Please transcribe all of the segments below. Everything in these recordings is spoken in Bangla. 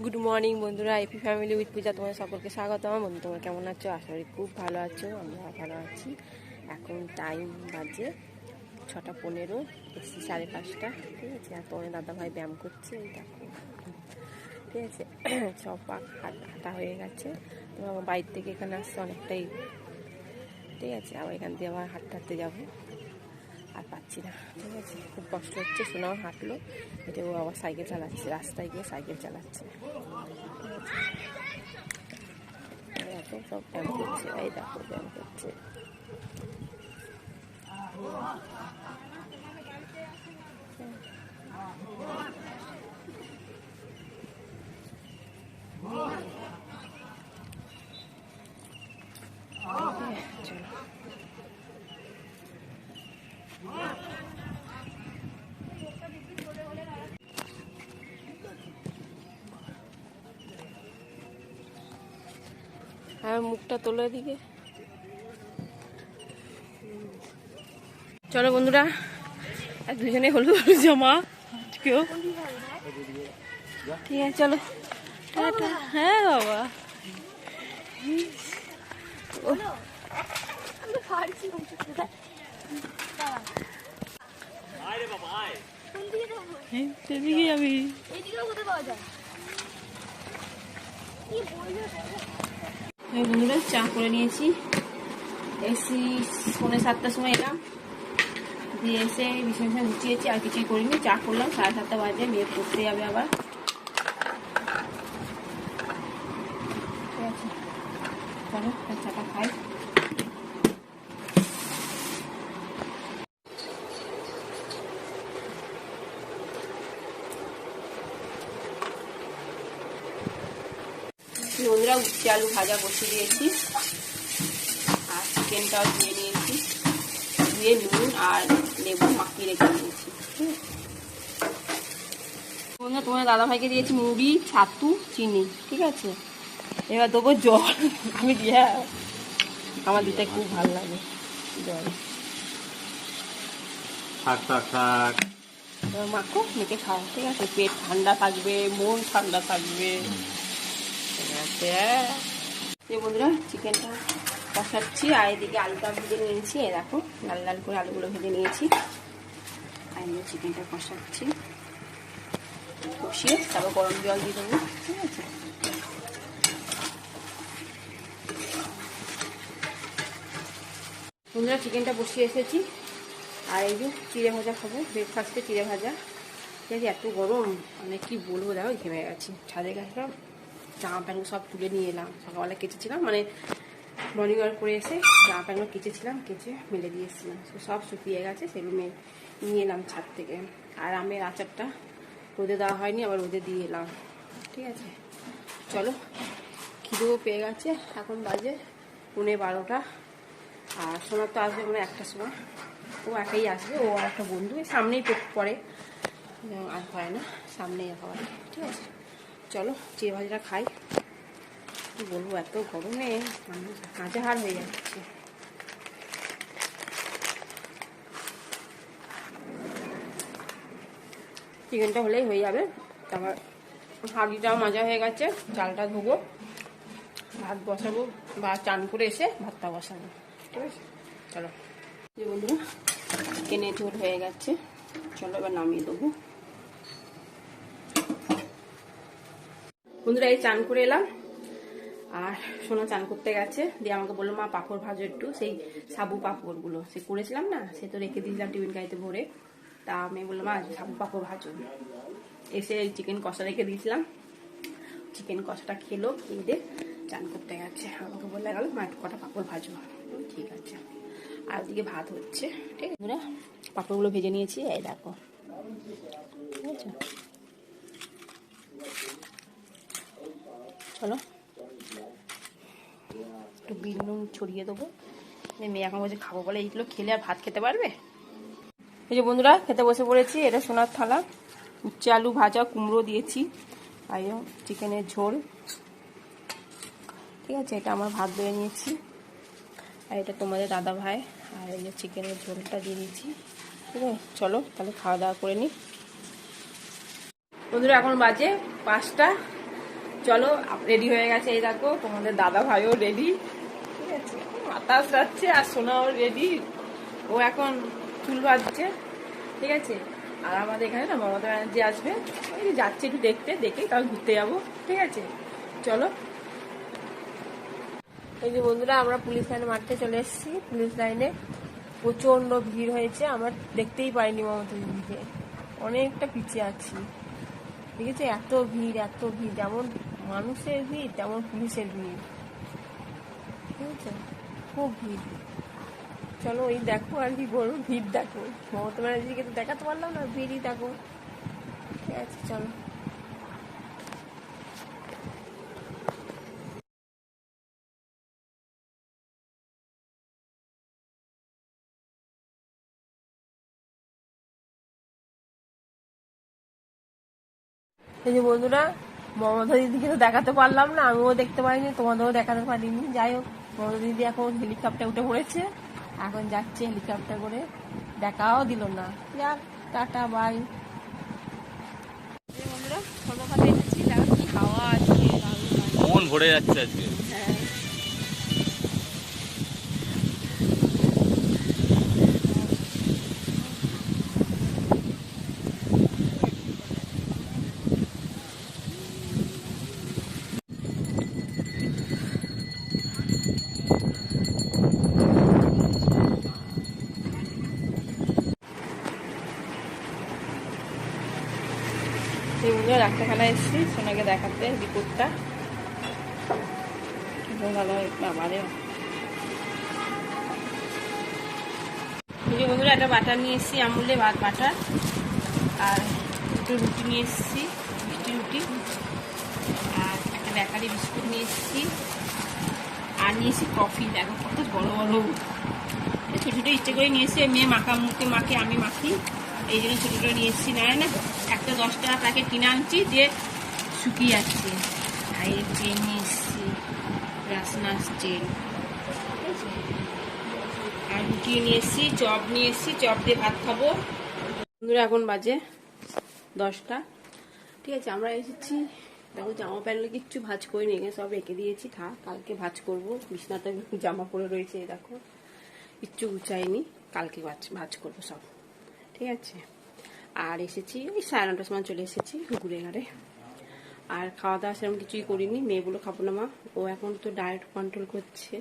গুড মর্নিং বন্ধুরা এপি ফ্যামিলি উইথ পূজা তোমার সকলকে স্বাগত। আমার বন্ধু, তোমরা কেমন আছো? আশা করি খুব ভালো আছো আমরা ভালো আছি। এখন টাইম বাজে ছটা পনেরো এসছি সাড়ে পাঁচটা, ঠিক আছে? আর তোমার দাদা ভাই ব্যায়াম করছে দেখো। ঠিক আছে? সব পাক হাঁটা হয়ে গেছে। তো আমার বাড়ির থেকে এখানে আসতে অনেকটাই, ঠিক আছে? আবার এখান দিয়ে আবার হাঁটতে হাঁটতে যাব। আর পাচ্ছি না। ঠিক আছে? খুব কষ্ট হচ্ছে, সোনাও হাঁটলো। এটা ও আবার সাইকেল চালাচ্ছে, রাস্তায় গিয়ে সাইকেল চালাচ্ছে। সব ব্যায়াম করছে। এই দেখো, ব্যায়াম করছে। চলো। হ্যাঁ মুখটা তোলো এদিকে চলো বন্ধুরা আর দুজনে হলুদ জামা কেউ ঠিক আছে চলো। টাটা। হ্যাঁ বাবা। ও, বন্ধুরা, চা করে নিয়েছি। এসি পৌনে সাতটার সময় এলাম। দিয়ে এসে বিছানা গুছিয়েছি, আর কিছুই করিনি। চা করলাম, সাড়ে সাতটা বাজে মেয়ে পড়তে যাবে আবার। ঠিক আছে। চলো চাটা খাই। বন্ধুরা উচ্ছে আলু ভাজা বসিয়ে দিয়েছি। আর চিকেনটাও ধুয়ে নিয়েছি। ধুয়ে নুন আর লেবু মাখিয়ে রেখে দিয়েছি। বন্ধুরা তোমার দাদাভাইকে দিয়েছি মুড়ি ছাতু চিনি ঠিক আছে? এবার দেবো জল। আমি দিয়ে আমার দিতে খুব ভালো লাগে জল। থাক থাক থাক। এবার মাখো মেখে খাও ঠিক আছে? পেট ঠান্ডা থাকবে মন ঠান্ডা থাকবে। বন্ধুরা চিকেনটা কষাচ্ছি আর এদিকে আলুটা ভেজে নিয়েছি। লাল লাল করে আলুগুলো ভেজে নিয়েছি। চিকেনটা কষাচ্ছি কষিয়ে তারপর গরম জল দিয়ে দেবো, ঠিক আছে? বন্ধুরা চিকেনটা বসিয়ে এসেছি। আর এই যে চিড়ে ভাজা খাব ব্রেকফাস্টে চিড়ে ভাজা। ঠিক আছে, এত গরম মানে কি বলব, দেখো, ঘেমে গেছি। ছাদে গেছিলাম জামা প্যান্ট সব তুলে নিয়ে এলাম। সকালবেলা কেচেছিলাম মানে মর্নিং ওয়ার্ক করে এসে জামা প্যান্টগুলো কেচেছিলাম, কেচে মেলে দিয়ে এসেছিলাম। তো সব শুকিয়ে গেছে, সেগুলো নিয়ে এলাম ছাদ থেকে। আর আমের আচারটা রোদে দেওয়া হয়নি, আবার রোদে দিয়ে এলাম। ঠিক আছে? চলো, খিদেও পেয়ে গেছে। এখন বাজে পৌনে বারোটা। আর সোনার তো আসবে মানে একটা সময়। ও একাই আসবে, ও আর একটা বন্ধু। সামনেই পড়ে। আর হয় না, সামনেই হয়। ঠিক আছে? চলো চিড়ে ভাজাটা খাই। কি বলব, এত গরমে মানুষ হাজার হয়ে যাচ্ছে। চিকেনটা হলেই হয়ে যাবে। তারপর হাঁড়িটাও মাজা হয়ে গেছে, চালটা ধোবো, ভাত বসাবো বা চান করে এসে ভাতটা বসাবো। ঠিক আছে? চলো। যে বন্ধুরা চিকেনে ঝোল হয়ে গেছে। চলো এবার নামিয়ে দেবো। বন্ধুরা, এই চান করে এলাম। আর সোনা চান করতে গেছে। দিয়ে আমাকে বলল, মা, পাঁপড় ভাজো একটু। সেই সাবু পাঁপড়গুলো সে করেছিলাম না, সে তো রেখে দিয়েছিলাম টিফিন গাড়িতে ভরে। তা আমি বললাম, মা, সাবু পাঁপড় ভাজো। এসে চিকেন কষা রেখে দিয়েছিলাম। চিকেন কষাটা খেলো, খেয়ে চান করতে গেছে। আমাকে বলে গেল, মা, একটু কটা পাঁপড় ভাজো। ঠিক আছে। আর ওদিকে ভাত হচ্ছে, ঠিক আছে। পাঁপড়গুলো ভেজে নিয়েছি, এই দেখো। ঠিক আছে? চলো একটু বিট নুন ছড়িয়ে দেবো। মেয়ে এখন বলছে খাব বলে। এইগুলো খেলে আর ভাত খেতে পারবে? এই যে বন্ধুরা, খেতে বসে পড়েছি। এটা সোনার থালা। উচ্ছে আলু ভাজা, কুমড়ো দিয়েছি, আর চিকেনের ঝোল। ঠিক আছে, এটা আমার ভাত বেড়ে নিয়েছি। আর এটা তোমাদের দাদা ভাই। আর এই যে চিকেনের ঝোলটা দিয়ে দিয়েছি। ঠিক আছে, চলো তাহলে খাওয়া দাওয়া করে নিই। বন্ধুরা, এখন বাজে পাঁচটা। চলো রেডি হয়ে গেছে, এই দেখো, তোমাদের দাদা ভাইও রেডি ঠিক আছে যাচ্ছে আর সোনাও রেডি ও এখন চুল বাঁধছে। ঠিক আছে, আর আমাদের এখানে না মমতা ব্যানার্জি আসবে। ওই যাচ্ছে একটু দেখতে দেখে তারপর ঘুরতে যাব। ঠিক আছে, চলো। এই যে বন্ধুরা, আমরা পুলিশ লাইনে মাঠে চলে এসেছি। পুলিশ লাইনে প্রচণ্ড ভিড় হয়েছে। আমরা দেখতেই পাইনি মমতা দিদিকে অনেকটা পিছিয়ে আছি। ঠিক আছে, এত ভিড় এত ভিড়। যেমন মানুষের ভিড়, তেমন পুলিশের ভিড়। ঠিক আছে? খুব ভিড়। চলো ওই দেখো আর কি করব ভিড় দেখো। মমতা ব্যানার্জিকে তো দেখাতে পারলাম না, ভিড়ই দেখো। ঠিক আছে, চলো। এই যে বন্ধুরা মমতা দিদিকে তো দেখাতে পারলাম না আমিও দেখতে পাইনি তোমাদেরও দেখাতে পারিনি। যাই হোক মমতা দিদি এখন হেলিকপ্টার উঠে পড়েছে। এখন যাচ্ছে হেলিকপ্টার করে। দেখাও দিল না। যাক টাটা বাই। এই বন্ধুরা ছোটখাটো এসেছি দেখো কি হাওয়া আজকে মন ভরে যাচ্ছে আজকে। বন্ধুরা ডাক্তারখানায় এসেছি, সোনাকে দেখাতে রিপোর্টটা। ভালো হয় যে বন্ধুরা, একটা বাটার নিয়ে এসেছি, আমুলে ভাত বাটার। আর দুটো রুটি নিয়ে এসেছি, মিষ্টি রুটি। আর একটা বেকারি বিস্কুট নিয়ে এসেছি। আর নিয়েছি কফি, দেখো কত বড় বড়। ছোটো ছোটো ইচ্ছে করে নিয়ে এসেছি মেয়ে মাখা মুখে মাখে, আমি মাখি। এই জন্য ছোটো ছোটো নিয়ে এসেছি না। একটা দশ টাকা প্যাকেট কিনে আনছি, দিয়ে শুকিয়ে যাচ্ছে আর চেন নিয়ে এসেছি রাসনাস চেন আর রুটি নিয়ে এসেছি, চপ নিয়ে এসেছি, চপ দিয়ে ভাত খাব। বন্ধুরা, এখন বাজে দশটা। ঠিক আছে, আমরা এসেছি। দেখো, জামা প্যান্টগুলো কিচ্ছু ভাজ করে নিয়ে সব রেখে দিয়েছি। থাক, কালকে ভাজ করব। বিছনাতে জামা পরে রয়েছে দেখো। কিচ্ছু গুছাইনি, কালকে ভাজ ভাজ করব সব। ঠিক আছে। আর এসেছি ওই সাড়ে নটার সময় চলে এসেছি ঘুরে আর খাওয়া দাওয়া সেরকম কিছুই করিনি, মেয়েগুলো খাব না মা। ও এখন তো ডায়েট কন্ট্রোল করছে।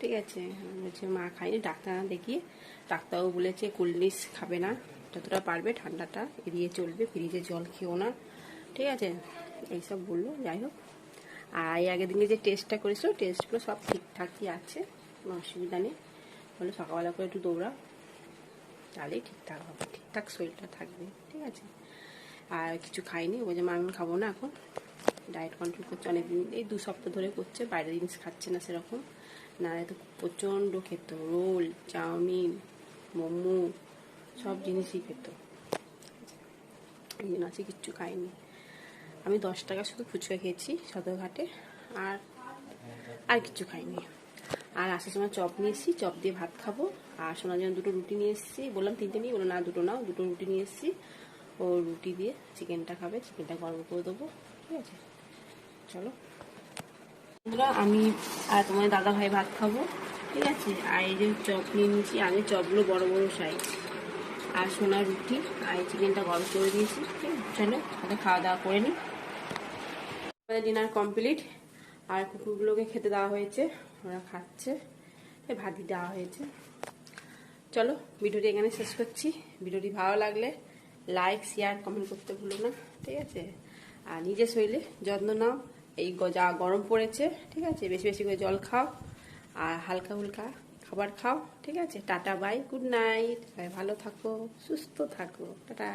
ঠিক আছে, বলছে মা খাইনি, ডাক্তার দেখিয়ে ডাক্তারও বলেছে ড্রিঙ্কস খাবে না। যতটা পারবে ঠান্ডাটা এড়িয়ে চলবে, ফ্রিজে জল খেও না। ঠিক আছে, এইসব বলল, যাই হোক। আর এই আগের দিনে যে টেস্টটা করেছিল টেস্টগুলো সব ঠিকঠাকই আছে, কোনো অসুবিধা নেই। বলে সকালবেলা করে একটু দৌড়াও। তাহলেই ঠিকঠাক হবে ঠিকঠাক শরীরটা থাকবে, ঠিক আছে? আর কিছু খাইনি ওই যে আমি খাব না এখন। ডায়েট কন্ট্রোল করছে অনেকদিন, এই দু সপ্তাহ ধরে করছে, বাইরের জিনিস খাচ্ছে না সেরকম। না তো প্রচণ্ড খেত, রোল, চাউমিন, মোমো, সব জিনিসই খেত। এই জন্য আজকে কিচ্ছু খাইনি। আমি দশ টাকা শুধু ফুচকা খেয়েছি সদরঘাটে, আর আর কিছু খাইনি। আর আসার সময় চপ নিয়ে এসেছি, চপ দিয়ে ভাত খাব। আর শোনার জন্য দুটো রুটি নিয়ে এসেছি। বললাম তিনটে নিয়ে বললাম না, দুটো নাও, দুটো রুটি নিয়ে এসেছি। ও রুটি দিয়ে চিকেনটা খাবে, চিকেনটা গরম করে দেবো। ঠিক আছে? চলো। বন্ধুরা, আমি আর তোমার দাদা ভাই ভাত খাব। ঠিক আছে? আর এই যে চপ নিয়ে নিয়েছি, আগে চপগুলো বড় বড় সাইজ আর সোনার রুটি আর চিকেনটা গরম করে দিয়েছি। ঠিক আছে? চলো, তাহলে খাওয়া দাওয়া করে নিই ডিনার কমপ্লিট আর কুকুরগুলোকে খেতে দেওয়া হয়েছে, ওরা খাচ্ছে, এই ভাতি দেওয়া হয়েছে। চলো, ভিডিওটি এখানে শেষ করছি। ভিডিওটি ভালো লাগলে লাইক শেয়ার কমেন্ট করতে ভুলো না, ঠিক আছে? আর নিজের শরীরে যত্ন নাও, এই যা গরম পড়েছে, ঠিক আছে? বেশি বেশি করে জল খাও, আর হালকা হুলকা খাবার খাও, ঠিক আছে? টাটা বাই গুড নাইট ভালো থাকো, সুস্থ থাকো। টাটা।